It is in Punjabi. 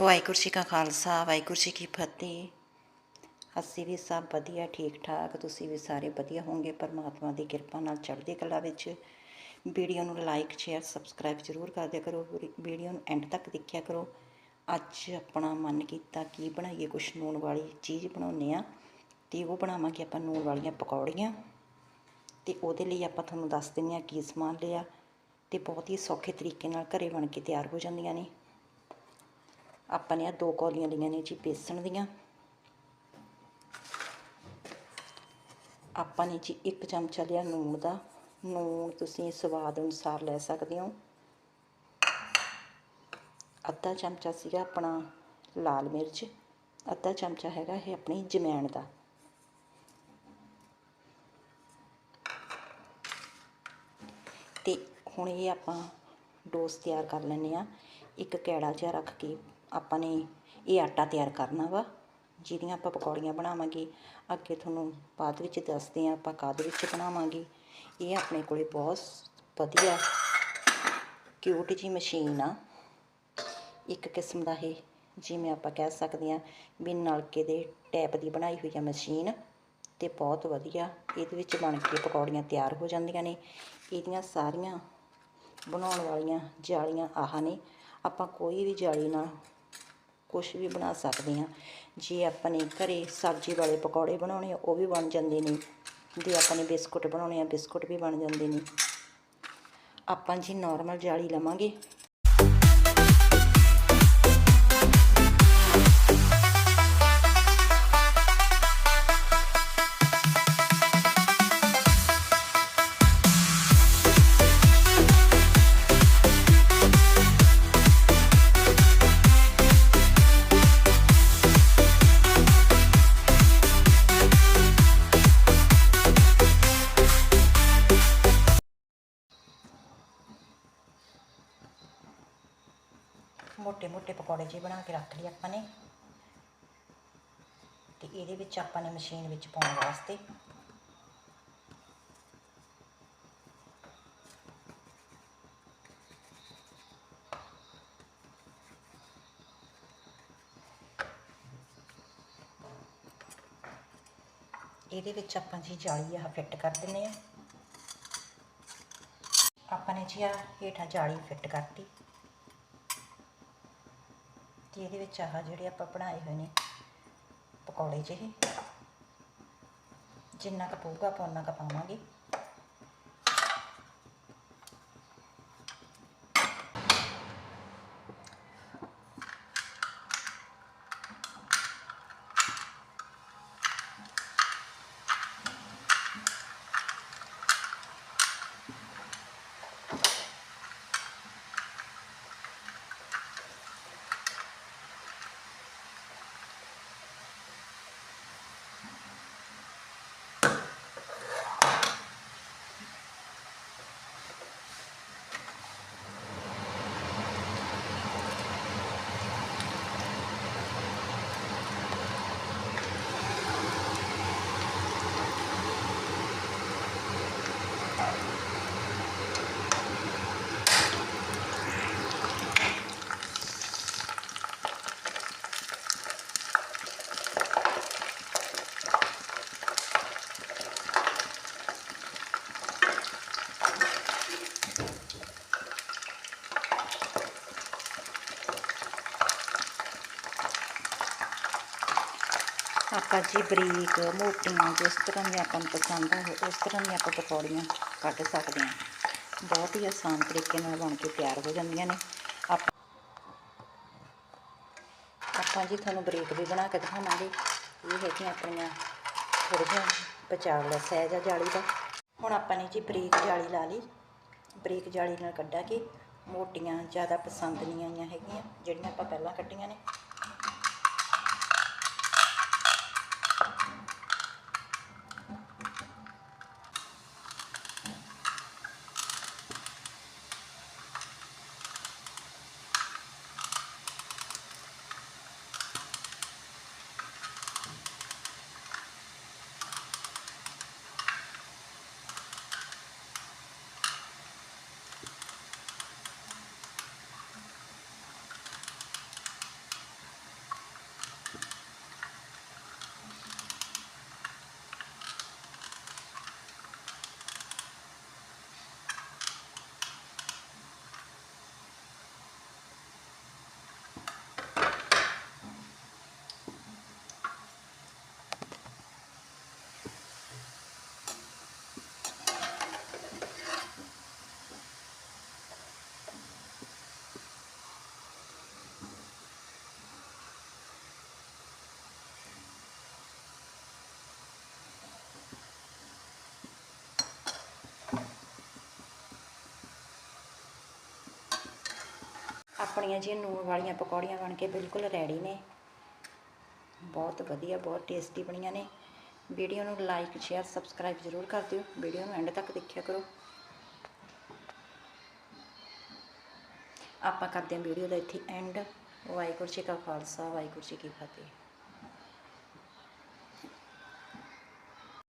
ਵਾਹਿਗੁਰੂ ਜੀ ਕਾ ਖਾਲਸਾ, ਵਾਹਿਗੁਰੂ ਜੀ ਕੀ ਫਤਿਹ। ਅਸੀਂ ਵੀ ਸਭ ਵਧੀਆ ਠੀਕ ਠਾਕ ਤੁਸੀਂ ਵੀ ਸਾਰੇ ਵਧੀਆ ਹੋਵੋਗੇ, ਪਰਮਾਤਮਾ ਦੀ ਕਿਰਪਾ ਨਾਲ ਚੜ੍ਹਦੀ ਕਲਾ ਵਿੱਚ। ਵੀਡੀਓ ਨੂੰ ਲਾਈਕ, ਸ਼ੇਅਰ, ਸਬਸਕ੍ਰਾਈਬ ਜ਼ਰੂਰ ਕਰ ਦਿਆ ਕਰੋ। ਵੀਡੀ- ਵੀਡੀਓ ਨੂੰ ਐਂਡ ਤੱਕ ਦੇਖਿਆ ਕਰੋ। ਅੱਜ ਆਪਣਾ ਮਨ ਕੀਤਾ ਕੀ ਬਣਾਈਏ, ਕੁਛ ਨੂਣ ਵਾਲੀ ਚੀਜ਼ ਬਣਾਉਂਦੇ ਆ ਤੇ ਉਹ ਬਣਾਵਾਂਗੇ ਆਪਾਂ ਨੂਣ ਵਾਲੀਆਂ ਪਕੌੜੀਆਂ। ਤੇ ਉਹਦੇ ਲਈ ਆਪਾਂ ਤੁਹਾਨੂੰ ਦੱਸ ਦਿੰਦੇ ਹਾਂ ਕੀ ਸਮਾਨ ਲਿਆ। ਤੇ ਬਹੁਤ ਹੀ ਸੌਖੇ ਤਰੀਕੇ ਨਾਲ ਘਰੇ ਬਣ ਕੇ ਤਿਆਰ ਹੋ ਜਾਂਦੀਆਂ ਨੇ। ਆਪਾਂ ਨੇ ਆ ਦੋ ਕੌਲੀਆਂ ਲਈਆਂ ਨੇ ਜੀ ਬੇਸਣ ਦੀਆਂ। ਆਪਾਂ ਨੇ ਜੀ ਇੱਕ ਚਮਚਾ ਲਿਆ ਨੂਣ ਦਾ। ਨੂਣ ਤੁਸੀਂ ਸਵਾਦ ਅਨੁਸਾਰ ਲੈ ਸਕਦੇ ਹੋ। ਅੱਧਾ ਚਮਚਾ ਸੀਗਾ ਆਪਣਾ ਲਾਲ ਮਿਰਚ। ਅੱਧਾ ਚਮਚਾ ਹੈਗਾ ਇਹ ਆਪਣੀ ਜਮੈਣ ਦਾ। ਤੇ ਹੁਣ ਇਹ ਆਪਾਂ ਡੋਸ ਤਿਆਰ ਕਰ ਲੈਂਦੇ ਆ ਇੱਕ ਕੈੜਾ ਜਿਹਾ ਰੱਖ ਕੇ ਆਪਾਂ ਨੇ ਇਹ ਆਟਾ ਤਿਆਰ ਕਰਨਾ ਵਾ, ਜਿਹਦੀਆਂ ਆਪਾਂ ਪਕੌੜੀਆਂ ਬਣਾਵਾਂਗੇ। ਅੱਗੇ ਤੁਹਾਨੂੰ ਬਾਅਦ ਵਿੱਚ ਦੱਸਦੇ ਆ ਆਪਾਂ ਕਾਦ ਵਿੱਚ ਬਣਾਵਾਂਗੇ। ਇਹ ਆਪਣੇ ਕੋਲੇ ਬਹੁਤ ਵਧੀਆ ਕਿਊਟ ਜੀ ਮਸ਼ੀਨ ਆ। ਇੱਕ ਕਿਸਮ ਦਾ ਇਹ, ਜਿਵੇਂ ਆਪਾਂ ਕਹਿ ਸਕਦੇ ਆ ਵੀ ਨਲਕੇ ਦੇ ਟੈਪ ਦੀ ਬਣਾਈ ਹੋਈ ਆ ਮਸ਼ੀਨ ਤੇ ਬਹੁਤ ਵਧੀਆ ਇਹਦੇ ਵਿੱਚ ਬਣ ਕੇ ਪਕੌੜੀਆਂ ਤਿਆਰ ਹੋ ਜਾਂਦੀਆਂ ਨੇ। ਇਹਦੀਆਂ ਸਾਰੀਆਂ ਬਣਾਉਣ ਵਾਲੀਆਂ ਜਾਲੀਆਂ ਆਹ ਨੇ। ਆਪਾਂ ਕੋਈ ਵੀ ਜਾਲੀ ਨਾਲ ਕੁਛ ਵੀ ਬਣਾ ਸਕਦੇ ਹਾਂ। ਜੇ ਆਪਾਂ ਨੇ ਘਰੇ ਸਬਜ਼ੀ ਵਾਲੇ ਪਕੌੜੇ ਬਣਾਉਣੇ ਆ, ਉਹ ਵੀ ਬਣ ਜਾਂਦੇ ਨੇ। ਜੇ ਆਪਾਂ ਨੇ ਬਿਸਕੁਟ ਬਣਾਉਣੇ ਆ, ਬਿਸਕੁਟ ਵੀ ਬਣ ਜਾਂਦੇ ਨੇ। ਆਪਾਂ ਜੀ ਨਾਰਮਲ ਜਾਲੀ ਲਵਾਂਗੇ ਪਕੌੜੇ ਜਿਹੇ ਬਣਾ ਕੇ ਰੱਖ ਲਈ ਆਪਾਂ ਨੇ। ਤੇ ਇਹਦੇ ਵਿੱਚ ਆਪਾਂ ਨੇ ਮਸ਼ੀਨ ਵਿੱਚ ਪਾਉਣ ਵਾਸਤੇ ਇਹਦੇ ਵਿੱਚ ਆਪਾਂ ਜੀ ਜਾਲੀ ਆਹ ਫਿੱਟ ਕਰ ਦਿੰਨੇ ਆ ਆਪਾਂ ਨੇ ਜੀ ਆ ਹੇਠਾਂ ਜਾਲੀ ਫਿੱਟ ਕਰਤੀ। ਤੇ ਇਹਦੇ ਵਿੱਚ ਆਹ ਜਿਹੜੇ ਆਪਾਂ ਬਣਾਏ ਹੋਏ ਨੇ, ਪਕੌੜੇ ਜਿਹੇ। ਜਿੰਨਾ ਕੁ ਪਊਗਾ ਆਪਾਂ ਉਨਾ ਕੁ ਪਾਵਾਂਗੇ। ਆਪਾਂ ਜੀ ਬਰੀਕ, ਮੋਟੀਆਂ, ਜਿਸ ਤਰ੍ਹਾਂ ਦੀ ਆਪਾਂ ਨੂੰ ਪਸੰਦ ਆ ਉਸ ਤਰ੍ਹਾਂ ਦੀਆਂ ਆਪਾਂ ਪਕੌੜੀਆਂ ਕੱਢ ਸਕਦੇ ਹਾਂ। ਬਹੁਤ ਹੀ ਆਸਾਨ ਤਰੀਕੇ ਨਾਲ ਬਣ ਕੇ ਤਿਆਰ ਹੋ ਜਾਂਦੀਆਂ ਨੇ। ਆਪਾਂ ਜੀ ਤੁਹਾਨੂੰ ਬਰੀਕ ਵੀ ਬਣਾ ਕੇ ਦਿਖਾਵਾਂਗੇ। ਇਹ ਹੈਗੀਆਂ ਆਪਣੀਆਂ ਥੋੜ੍ਹੀਆਂ ਬਚਾਵ ਸਹਿਜ ਆ ਜਾਲੀ ਦਾ। ਹੁਣ ਆਪਾਂ ਨੇ ਜੀ ਬਰੀਕ ਜਾਲੀ ਲਾ ਲਈ। ਬਰੀਕ ਜਾਲੀ ਨਾਲ ਕੱਢਾਂਗੇ। ਮੋਟੀਆਂ ਜ਼ਿਆਦਾ ਪਸੰਦ ਨਹੀਂ ਆਈਆਂ ਹੈਗੀਆਂ, ਜਿਹੜੀਆਂ ਆਪਾਂ ਪਹਿਲਾਂ ਕੱਢੀਆਂ ਨੇ। ਆਪਣੀਆਂ ਜੀ ਨੂਣ ਵਾਲੀਆਂ ਪਕੌੜੀਆਂ ਬਣ ਕੇ ਬਿਲਕੁਲ ਰੈਡੀ ਨੇ। ਬਹੁਤ ਵਧੀਆ, ਬਹੁਤ ਟੇਸਟੀ ਬਣੀਆਂ ਨੇ। ਵੀਡੀਓ ਨੂੰ ਲਾਈਕ ਸ਼ੇਅਰ ਸਬਸਕ੍ਰਾਈਬ ਜ਼ਰੂਰ ਕਰ ਦਿਓ। ਵੀਡੀਓ ਨੂੰ ਐਂਡ ਤੱਕ ਦੇਖਿਆ ਕਰੋ। ਆਪਾਂ ਕਰਦੇ ਹਾਂ ਵੀਡੀਓ ਦਾ ਇੱਥੇ ਐਂਡ ਵਾਹਿਗੁਰੂ ਜੀ ਕਾ ਖਾਲਸਾ, ਵਾਹਿਗੁਰੂ ਜੀ ਕੀ ਫਤਿਹ।